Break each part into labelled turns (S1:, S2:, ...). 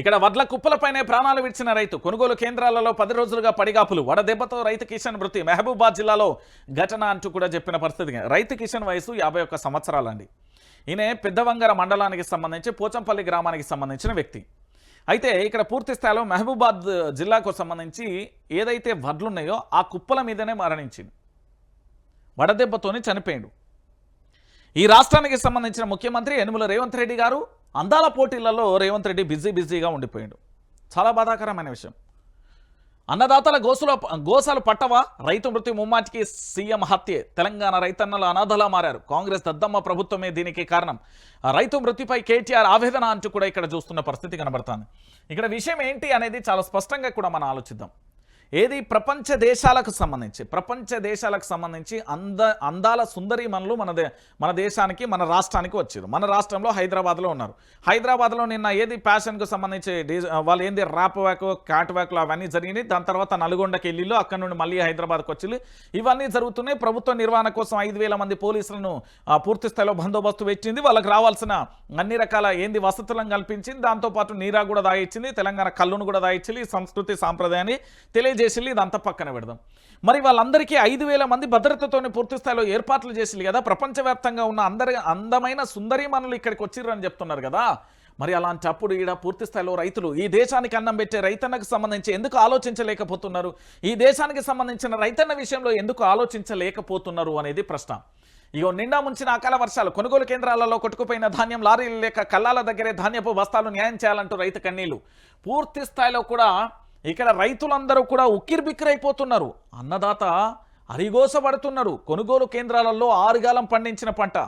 S1: ఇక్కడ వడ్ల కుప్పలపైనే ప్రాణాలు విడిచిన రైతు. కొనుగోలు కేంద్రాలలో పది రోజులుగా పడిగాపులు. వడదెబ్బతో రైతు కిషన్ మృతి. మహబూబాద్ జిల్లాలో ఘటన అంటూ కూడా చెప్పిన పరిస్థితి. రైతు కిషన్ వయసు యాభై ఒక్క సంవత్సరాలండి. ఈయన పెద్దవంగర మండలానికి సంబంధించి పోచంపల్లి గ్రామానికి సంబంధించిన వ్యక్తి. అయితే ఇక్కడ పూర్తి స్థాయిలో మహబూబాద్ జిల్లాకు సంబంధించి ఏదైతే వడ్లున్నాయో ఆ కుప్పల మీదనే మరణించింది వడదెబ్బతోనే చనిపోయాడు. ఈ రాష్ట్రానికి సంబంధించిన ముఖ్యమంత్రి యనుమల రేవంత్ రెడ్డి గారు అందాల పోటీలలో రేవంత్ రెడ్డి బిజీ బిజీగా ఉండిపోయాడు. చాలా బాధాకరమైన విషయం. అన్నదాతల గోసులో గోసాలు పట్టవా? రైతు మృతి ముమ్మాటికి సీఎం హత్యే. తెలంగాణ రైతన్నలు అనాథలా మారారు. కాంగ్రెస్ దద్దమ్మ ప్రభుత్వమే దీనికి కారణం. ఆ రైతు మృతిపై కేటీఆర్ ఆవేదన అంటూ కూడా ఇక్కడ చూస్తున్న పరిస్థితి కనబడుతుంది. ఇక్కడ విషయం ఏంటి అనేది చాలా స్పష్టంగా కూడా మనం ఆలోచిద్దాం. ఏది? ప్రపంచ దేశాలకు సంబంధించి. ప్రపంచ దేశాలకు సంబంధించి అంద అందాల సుందరీమణులు మన దే మన దేశానికి మన రాష్ట్రానికి వచ్చారు. మన రాష్ట్రంలో హైదరాబాద్లో ఉన్నారు. హైదరాబాద్లో నిన్న ఏది? ఫ్యాషన్కు సంబంధించి వాళ్ళు ఏంది? ర్యాప్ వ్యాక్ క్యాట్ వ్యాక్లు అవన్నీ జరిగినాయి. దాని తర్వాత నల్గొండకి వెళ్ళిళ్ళు అక్కడ నుండి మళ్ళీ హైదరాబాద్కి వచ్చి ఇవన్నీ జరుగుతున్నాయి. ప్రభుత్వ నిర్వహణ కోసం ఐదు వేల మంది పోలీసులను పూర్తి స్థాయిలో బందోబస్తు పెట్టింది. వాళ్ళకి రావాల్సిన అన్ని రకాల ఏంది? వసతులను కల్పించింది. దాంతోపాటు నీరా కూడా దాయిచ్చింది. తెలంగాణ కళ్ళును కూడా దాయిచ్చింది. సంస్కృతి సాంప్రదాయాన్ని తెలియజేసి ఇదంతా పక్కన పెడదాం. మరి వాళ్ళందరికీ ఐదు వేల మంది భద్రతతోనే పూర్తి స్థాయిలో ఏర్పాట్లు చేసింది కదా ప్రపంచవ్యాప్తంగా ఉన్న అందరి అందమైన సుందరీమణులు ఇక్కడికి వచ్చిర్రు చెప్తున్నారు కదా. మరి అలాంటప్పుడు ఈడ పూర్తి స్థాయిలో రైతులు ఈ దేశానికి అన్నం పెట్టే రైతన్నకు సంబంధించి ఎందుకు ఆలోచించలేకపోతున్నారు? ఈ దేశానికి సంబంధించిన రైతన్న విషయంలో ఎందుకు ఆలోచించలేకపోతున్నారు అనేది ప్రశ్న. ఇగో నిండా ముంచిన అకాల వర్షాలు కొనుగోలు కేంద్రాలలో కొట్టుకుపోయిన ధాన్యం లారీలు లేక కళ్ళాల దగ్గరే ధాన్యపు బస్తాలు న్యాయం చేయాలంటూ రైతు కన్నీళ్ళు. పూర్తి స్థాయిలో కూడా ఇక్కడ రైతులందరూ కూడా ఉక్కిరిబిక్కిరైపోతున్నారు అన్నదాత అరిగోసపడుతున్నారు కొనుగోలు కేంద్రాలలో ఆరుగాలం పండించిన పంట.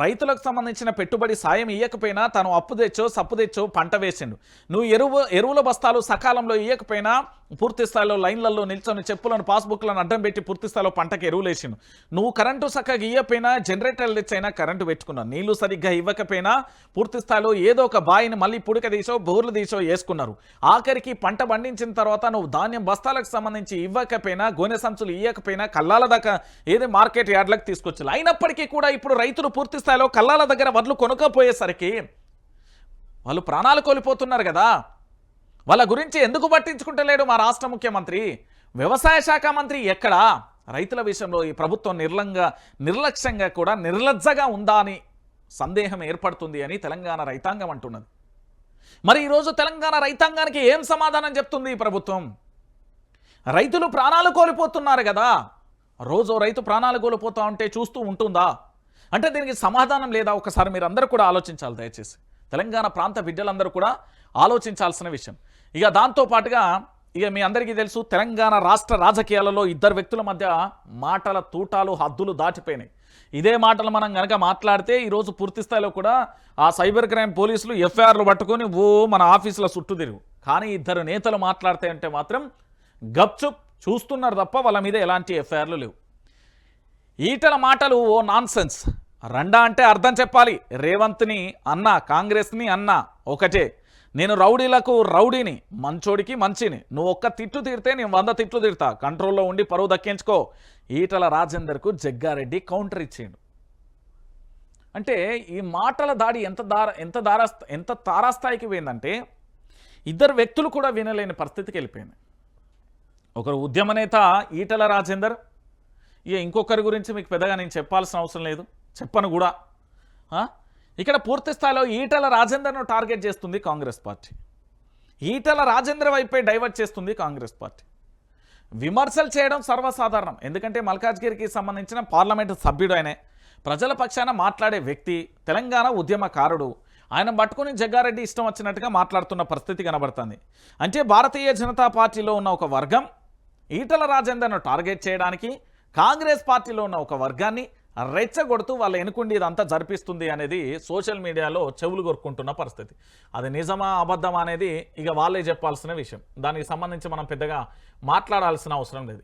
S1: రైతులకు సంబంధించిన పెట్టుబడి సాయం ఇయ్యకపోయినా తను అప్పు తెచ్చో సప్పు తెచ్చో పంట వేసిండు. నువ్వు ఎరువు ఎరువుల బస్తాలు సకాలంలో ఇయ్యకపోయినా పూర్తి స్థాయిలో లైన్లలో నిల్చొని చెప్పులను పాస్బుక్లను అడ్డం పెట్టి పూర్తి స్థాయిలో పంటకి ఎరువులు వేసిండు. నువ్వు కరెంటు చక్కగా ఇవ్వకపోయినా జనరేటర్లు తెచ్చైనా కరెంటు పెట్టుకున్నావు. నీళ్ళు సరిగ్గా ఇవ్వకపోయినా పూర్తి స్థాయిలో ఏదో ఒక బాయిని మళ్ళీ పుడక తీసో బోర్లు తీసో వేసుకున్నారు. ఆఖరికి పంట పండించిన తర్వాత నువ్వు ధాన్యం బస్తాలకు సంబంధించి ఇవ్వకపోయినా గోనె సంచులు ఇవ్వకపోయినా కల్లాల దాకా ఏది మార్కెట్ యార్డ్లకు తీసుకొచ్చు అయినప్పటికీ కూడా ఇప్పుడు రైతులు పూర్తి స్థాయిలో కల్లాల దగ్గర వడ్లు కొనుక్కపోయేసరికి వాళ్ళు ప్రాణాలు కోల్పోతున్నారు కదా. వాళ్ళ గురించి ఎందుకు పట్టించుకుంటలేడు మా రాష్ట్ర ముఖ్యమంత్రి? వ్యవసాయ శాఖ మంత్రి ఎక్కడా? రైతుల విషయంలో ఈ ప్రభుత్వం నిర్లంగా నిర్లక్ష్యంగా కూడా నిర్లజ్జగా ఉందా అని సందేహం ఏర్పడుతుంది అని తెలంగాణ రైతాంగం అంటున్నది. మరి ఈరోజు తెలంగాణ రైతాంగానికి ఏం సమాధానం చెప్తుంది ఈ ప్రభుత్వం? రైతులు ప్రాణాలు కోల్పోతున్నారు కదా. రోజు రైతు ప్రాణాలు కోల్పోతా ఉంటే చూస్తూ ఉంటుందా? అంటే దీనికి సమాధానం లేదా? ఒకసారి మీరు అందరూ కూడా ఆలోచించాలి దయచేసి. తెలంగాణ ప్రాంత బిడ్డలందరూ కూడా ఆలోచించాల్సిన విషయం. ఇక దాంతో పాటుగా ఇక మీ అందరికీ తెలుసు తెలంగాణ రాష్ట్ర రాజకీయాలలో ఇద్దరు వ్యక్తుల మధ్య మాటల తూటాలు హద్దులు దాటిపోయినాయి. ఇదే మాటలు మనం కనుక మాట్లాడితే ఈరోజు పూర్తి స్థాయిలో కూడా ఆ సైబర్ క్రైమ్ పోలీసులు ఎఫ్ఐఆర్లు పట్టుకొని ఓ మన ఆఫీసుల చుట్టూ తిరుగు కానీ ఇద్దరు నేతలు మాట్లాడితే అంటే మాత్రం గప్చుప్ చూస్తున్నారు తప్ప వాళ్ళ మీద ఎలాంటి ఎఫ్ఐఆర్లు లేవు. ఈటల మాటలు ఓ నాన్సెన్స్. రండా అంటే అర్థం చెప్పాలి. రేవంత్ని అన్న కాంగ్రెస్ని అన్న ఒకటే. నేను రౌడీలకు రౌడీని మంచోడికి మంచిని. నువ్వు ఒక్క తిట్టు తీరితే నేను వంద తిట్లు తీరుతా కంట్రోల్లో ఉండి పరువు దక్కించుకో. ఈటల రాజేందర్కు జగ్గారెడ్డి కౌంటర్ ఇచ్చిండు. అంటే ఈ మాటల దాడి ఎంత దార ఎంత దారా ఎంత తారాస్థాయికి పోయిందంటే ఇద్దరు వ్యక్తులు కూడా వినలేని పరిస్థితికి వెళ్ళిపోయింది. ఒకరు ఉద్యమ నేత ఈటల రాజేందర్. ఇక ఇంకొకరి గురించి మీకు పెద్దగా నేను చెప్పాల్సిన అవసరం లేదు. చెప్పను కూడా. ఇక్కడ పూర్తి స్థాయిలో ఈటల రాజేందర్ను టార్గెట్ చేస్తుంది కాంగ్రెస్ పార్టీ. ఈటల రాజేంద్ర వైపే డైవర్ట్ చేస్తుంది కాంగ్రెస్ పార్టీ. విమర్శలు చేయడం సర్వసాధారణం. ఎందుకంటే మల్కాజ్గిరికి సంబంధించిన పార్లమెంటు సభ్యుడు ఆయనే. ప్రజల పక్షాన మాట్లాడే వ్యక్తి తెలంగాణ ఉద్యమకారుడు. ఆయన పట్టుకుని జగ్గారెడ్డి ఇష్టం వచ్చినట్టుగా మాట్లాడుతున్న పరిస్థితి కనబడుతుంది. అంటే భారతీయ జనతా పార్టీలో ఉన్న ఒక వర్గం ఈటల రాజేందర్ను టార్గెట్ చేయడానికి కాంగ్రెస్ పార్టీలో ఉన్న ఒక వర్గాన్ని రెచ్చగొడుతూ వాళ్ళ ఎనుకుండి ఇదంతా జరిపిస్తుంది అనేది సోషల్ మీడియాలో చెవులు కొరుక్కుంటున్న పరిస్థితి. అది నిజమా అబద్ధమా అనేది ఇక వాళ్ళే చెప్పాల్సిన విషయం. దానికి సంబంధించి మనం పెద్దగా మాట్లాడాల్సిన అవసరం లేదు.